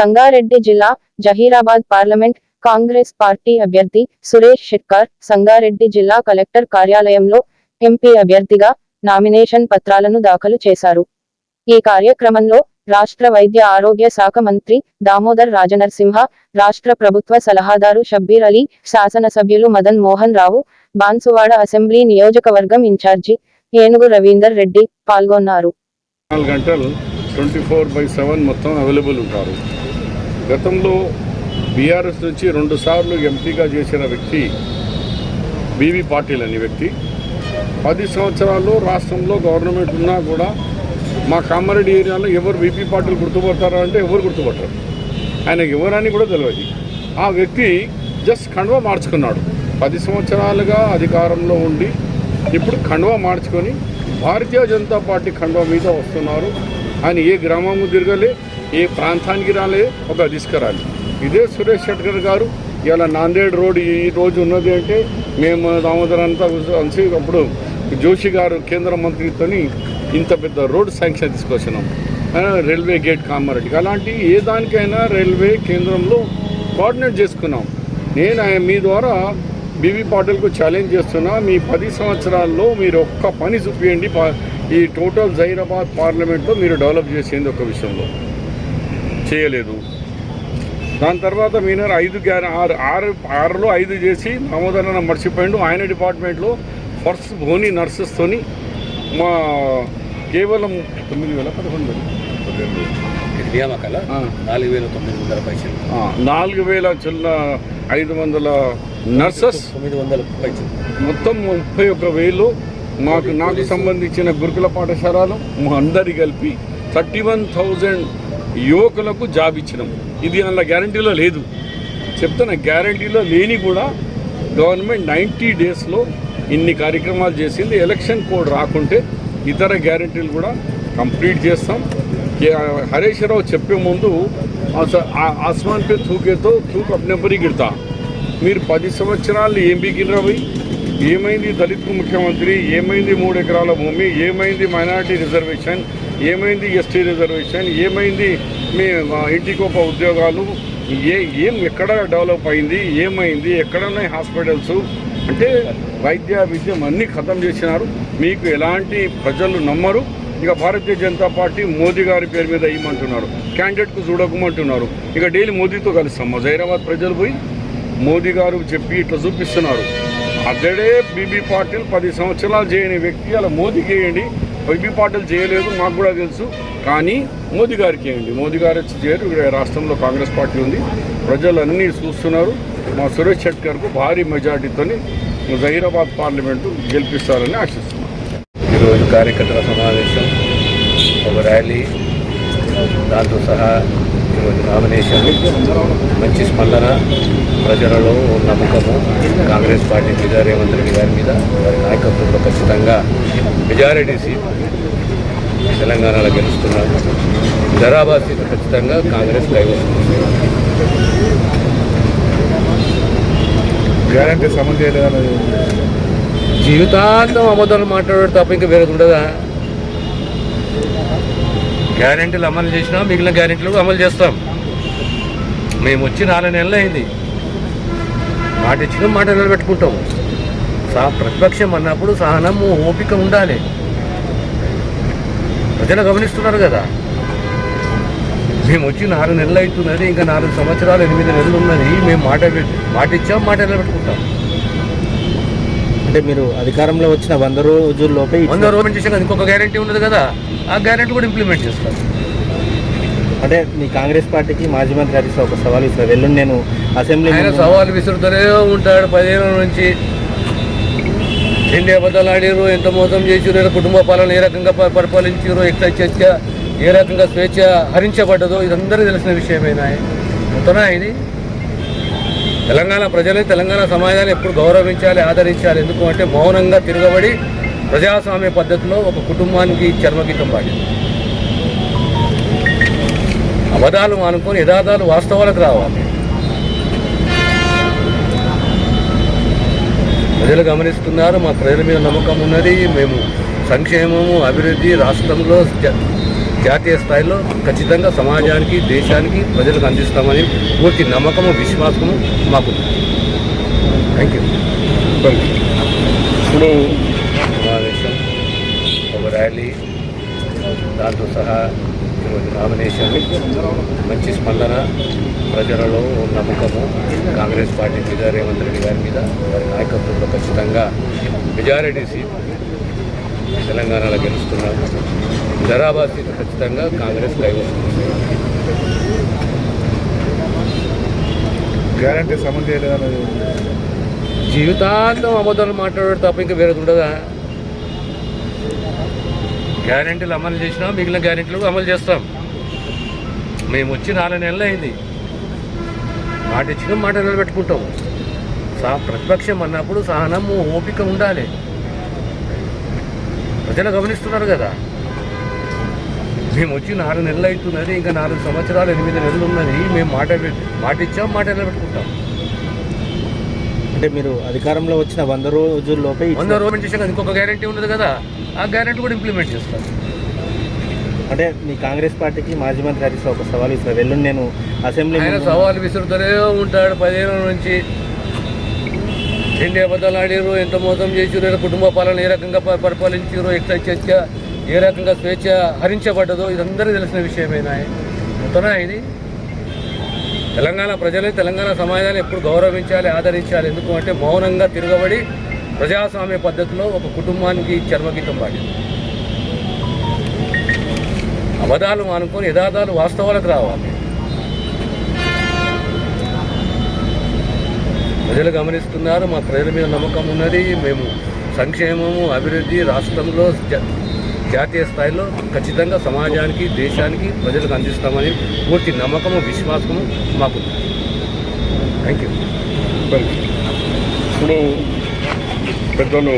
సంగారెడ్డి జిల్లా Zaheerabad parliament Congress party అభ్యర్థి సురేష్ షెట్కార్ సంగారెడ్డి జిల్లా కలెక్టర్ కార్యాలయంలో ఎంపీ అభ్యర్థిగా నామినేషన్ పత్రాలను దాఖలు చేశారు. ఈ కార్యక్రమంలో రాష్ట్ర వైద్య ఆరోగ్య శాఖ మంత్రి దామోదర్ రాజనరసింహ రాష్ట్ర ప్రభుత్వ సలహాదారు షబ్బీర్ అలీ శాసనసభ్యులు మదన్ మోహన్ రావు బాన్సువాడ అసెంబ్లీ నియోజకవర్గం ఇన్ఛార్జి ఏనుగు రవీందర్ రెడ్డి పాల్గొన్నారు. నాలుగు గంటలు ట్వంటీ ఫోర్ బై సెవెన్ మొత్తం అవైలబుల్ ఉంటారు. గతంలో బీఆర్ఎస్ నుంచి రెండు సార్లు ఎంపీగా చేసిన వ్యక్తి బీవీ పాటిల్ అనే వ్యక్తి. పది సంవత్సరాల్లో రాష్ట్రంలో గవర్నమెంట్ ఉన్నా కూడా మా కామారెడ్డి ఏరియాలో ఎవరు బీపీ పాటిల్ గుర్తుపడతారా అంటే ఎవరు గుర్తుపడతారు? ఆయన ఎవరని కూడా తెలియదు ఆ వ్యక్తి జస్ట్ కండువా మార్చుకున్నాడు. పది సంవత్సరాలుగా అధికారంలో ఉండి ఇప్పుడు కండువా మార్చుకొని భారతీయ జనతా పార్టీ కండువా మీద వస్తున్నారు. ఆయన ఏ గ్రామము తిరగలే ఏ ప్రాంతానికి రాలే ఒక తీసుకురాలి. ఇదే సురేష్ షెట్కర్ గారు ఇలా నాందేడ్ రోడ్ ఈ రోజు ఉన్నది అంటే మేము దామోదర్ అంతా కలిసి అప్పుడు జోషి గారు కేంద్ర మంత్రితో ఇంత పెద్ద రోడ్ శాంక్షన్ తీసుకొచ్చినాం. రైల్వే గేట్ కామారెడ్డికి. అలాంటి ఏ దానికైనా రైల్వే కేంద్రంలో కోఆర్డినేట్ చేసుకున్నాం. నేను ఆయన మీ ద్వారా బీవీ పాటిల్కు ఛాలెంజ్ చేస్తున్నా మీ పది సంవత్సరాల్లో మీరు ఒక్క పని చూపించండి ఈ టోటల్ జైరాబాద్ పార్లమెంట్లో మీరు డెవలప్ చేసేది ఒక విషయంలో. చేయలేదు. దాని తర్వాత మీరు ఐదు ఆరు ఆరు ఆరులో ఐదు చేసి దామోదరన మర్చిపోయిండు. ఆయన డిపార్ట్మెంట్లో ఫస్ట్ ధోని నర్సెస్తోని మా కేవలం తొమ్మిది వేల పదకొండు వేలు. నియామకాల. నాలుగు వేల తొమ్మిది వందల పైసలు. నాలుగు వేల చిల్ల ఐదు వందల నర్సెస్. తొమ్మిది వందల పైసలు. మొత్తం ముప్పై ఒక్క వేలు మాకు నాకు సంబంధించిన గురుకుల పాఠశాలలు అందరి కలిపి థర్టీ వన్ థౌజండ్ యువకులకు జాబ్ ఇచ్చినాం. ఇది అందులో గ్యారంటీలో లేదు. చెప్తున్న గ్యారంటీలో లేని కూడా గవర్నమెంట్ నైంటీ డేస్లో ఇన్ని కార్యక్రమాలు చేసింది. ఎలక్షన్ కోడ్ రాకుంటే ఇతర గ్యారంటీలు కూడా కంప్లీట్ చేస్తాం. ఏ- హరీష్ రావు చెప్పే ముందు ఆస్మాన్ పే తూకేతో తూకు అప్నెంబరీ గిడతా. మీరు పది సంవత్సరాలు ఏం బిగినరా ఏమైంది దళిత్ ముఖ్యమంత్రి? ఏమైంది మూడు ఎకరాల భూమి? ఏమైంది మైనారిటీ రిజర్వేషన్? ఏమైంది ఎస్టీ రిజర్వేషన్? ఏమైంది మీ ఆ, ఇంటికి ఒక ఉద్యోగాలు? ఏ ఏం ఎక్కడ డెవలప్ అయింది? ఏమైంది? ఎక్కడ ఉన్నాయి హాస్పిటల్స్? అంటే వైద్య విద్యం అన్నీ ఖతం చేసినారు. మీకు ఎలాంటి ప్రజలు నమ్మరు. ఇక భారతీయ జనతా పార్టీ మోదీ గారి పేరు మీద ఇవ్వమంటున్నారు క్యాండిడేట్కు చూడకమంటున్నారు. ఇక డైలీ మోదీతో కలుస్తాం. మా జైరాబాద్ ప్రజలు పోయి మోదీ గారు చెప్పి ఇట్లా చూపిస్తున్నారు. అతడే బీబీ పాటిల్ పది సంవత్సరాలు చేయని వ్యక్తి అలా మోదీకి వేయండి. బీబీ పాటిల్ చేయలేదు మాకు కూడా తెలుసు. కానీ మోదీ గారికి వేయండి. మోదీ గారు వచ్చి చేయరు. ఇక్కడ రాష్ట్రంలో కాంగ్రెస్ పార్టీ ఉంది. ప్రజలు అన్నీ చూస్తున్నారు. మా సురేష్ షెట్కర్కు భారీ మెజార్టీతోని జహీరాబాద్ పార్లమెంటు గెలిపిస్తారని ఆశిస్తున్నాం. ఈరోజు కార్యకర్తల సమావేశం ఒక ర్యాలీ దాంతో సహా నామినేషన్ మంచి స్పందన ప్రజలలో నమ్మకము. కాంగ్రెస్ పార్టీ మీద రేవంత్ రెడ్డి గారి మీద వారి నాయకత్వంలో ఖచ్చితంగా మెజారిటీ సీట్ తెలంగాణలో గెలుస్తున్నారు. హైదరాబాద్ సీట్ ఖచ్చితంగా కాంగ్రెస్ కైవసం చేస్తుంది. గ్యారంటీ చేయలేదని జీవితాంతం అబద్ధాలు మాట్లాడాడు తప్ప ఇంకా వేరేది ఉండదా? గ్యారెంటీలు అమలు చేసినా మిగిలిన గ్యారెంటీలు కూడా అమలు చేస్తాం. మేము వచ్చి నాలుగు నెలలు అయింది. మాట ఇచ్చిన మాట నిలబెట్టుకుంటాం. సా ప్రతిపక్షం అన్నప్పుడు సహనము ఓపిక ఉండాలి. ప్రజలు గమనిస్తున్నారు కదా. మేము వచ్చి నాలుగు నెలలు అవుతున్నది ఇంకా నాలుగు సంవత్సరాలు ఎనిమిది నెలలు ఉన్నది. మేము మాట మాట ఇచ్చాం మాట నిలబెట్టుకుంటాం. అంటే మీరు అధికారంలో వచ్చిన వంద రోజుల్లోపే వంద రోజులు ఇంకొక గ్యారంటీ ఉన్నది కదా. ఆ గ్యారంటీ కూడా ఇంప్లిమెంట్ చేస్తారు. అంటే మీ కాంగ్రెస్ పార్టీకి మాజీ మంత్రి హరీష్ ఒక సవాల్ ఇస్తారు వెళ్ళండి నేను అసెంబ్లీ ఆయన సవాలు విసురుతూనే ఉంటాడు. పదిహేను నుంచి ఎన్ని అబద్ధాలు ఆడారు ఎంత మోసం చేసారు కుటుంబ పాలన ఏ రకంగా పరిపాలించారు ఎట్లా చర్చ ఏ రకంగా స్వేచ్ఛ హరించబడ్డదో ఇదందరూ తెలిసిన విషయమేనా మొత్తనా ఇది. తెలంగాణ ప్రజలే తెలంగాణ సమాజాన్ని ఎప్పుడు గౌరవించాలి ఆదరించాలి. ఎందుకు అంటే మౌనంగా తిరగబడి ప్రజాస్వామ్య పద్ధతిలో ఒక కుటుంబానికి చర్మగీతం పాడింది అబద్ధాలు అనుకొని యథార్థాలు వాస్తవాలకు రావాలి. ప్రజలు గమనిస్తున్నారు మా ప్రజల మీద నమ్మకం ఉన్నది. మేము సంక్షేమము అభివృద్ధి రాష్ట్రంలో జ- జాతీయ స్థాయిలో ఖచ్చితంగా సమాజానికి దేశానికి ప్రజలకు అందిస్తామని పూర్తి నమ్మకము విశ్వాసము మాకు థ్యాంక్ యూ ఇప్పుడు ర్యాలీ దాంతో సహా ఈరోజు నామినేషన్ మంచి స్పందన ప్రజలలో నమ్మకము కాంగ్రెస్ పార్టీ మీద రేవంత్ రెడ్డి గారి మీద వారి నాయకత్వంలో ఖచ్చితంగా మెజారిటీ సీట్ తెలంగాణలో గెలుస్తున్నారు హైదరాబాద్ సీట్ ఖచ్చితంగా కాంగ్రెస్ కైవసం చేస్తుంది. గ్యారంటీ చేయలేదని జీవితాంతం అబద్ధాలు మాట్లాడాడు తప్ప ఇంకా వేరేది ఉండదా? గ్యారెంటీలు అమలు చేసినా మిగిలిన గ్యారెంటీలు అమలు చేస్తాం. మేము వచ్చి నాలుగు నెలలు అయింది. మాట ఇచ్చిన మాట నిలబెట్టుకుంటాం. సా ప్రతిపక్షం అన్నప్పుడు సహనము ఓపిక ఉండాలి. ప్రజలు గమనిస్తున్నారు కదా. మేము వచ్చి నాలుగు నెలలు అవుతున్నది ఇంకా నాలుగు సంవత్సరాలు ఎనిమిది నెలలు ఉన్నది. మేము మాట మాట ఇచ్చాం మాట నిలబెట్టుకుంటాం. అంటే మీరు అధికారంలో వచ్చిన వంద రోజుల్లోపే వంద రోజులు ఇంకొక గ్యారెంటీ ఉన్నది కదా. ఆ గ్యారెంటీ కూడా ఇంప్లిమెంట్ చేస్తాం అంటే మీ కాంగ్రెస్ పార్టీకి మాజీ మంత్రి హరీష్ ఒక సవాల్ ఇస్తారు వెల్లుండి నేను అసెంబ్లీ ఆయన సవాలు విసురుతూనే ఉంటాడు. పదిహేను నుంచి ఎన్ని అబద్ధాలు ఆడారు ఎంత మోసం చేసారు కుటుంబ పాలన ఏ రకంగా పరిపాలించారు ఎట్లా చర్చ ఏ రకంగా స్వేచ్ఛ హరించబడ్డదో ఇదందరికీ తెలిసిన విషయమేనా మొత్తనా ఇది. తెలంగాణ ప్రజలే తెలంగాణ సమాజాన్ని ఎప్పుడు గౌరవించాలి ఆదరించాలి. ఎందుకు అంటే మౌనంగా తిరగబడి ప్రజాస్వామ్య పద్ధతిలో ఒక కుటుంబానికి చర్మగీతం పాడింది. అబద్ధాలు మానుకొని యథార్థాలు వాస్తవాలకు రావాలి. ప్రజలు గమనిస్తున్నారు మా ప్రజల మీద నమ్మకం ఉన్నది. మేము సంక్షేమము అభివృద్ధి రాష్ట్రంలో జాతీయ స్థాయిలో ఖచ్చితంగా సమాజానికి దేశానికి ప్రజలకు అందిస్తామని పూర్తి నమ్మకము విశ్వాసము మాకు థ్యాంక్ యూ. ఇప్పుడు పెద్దలు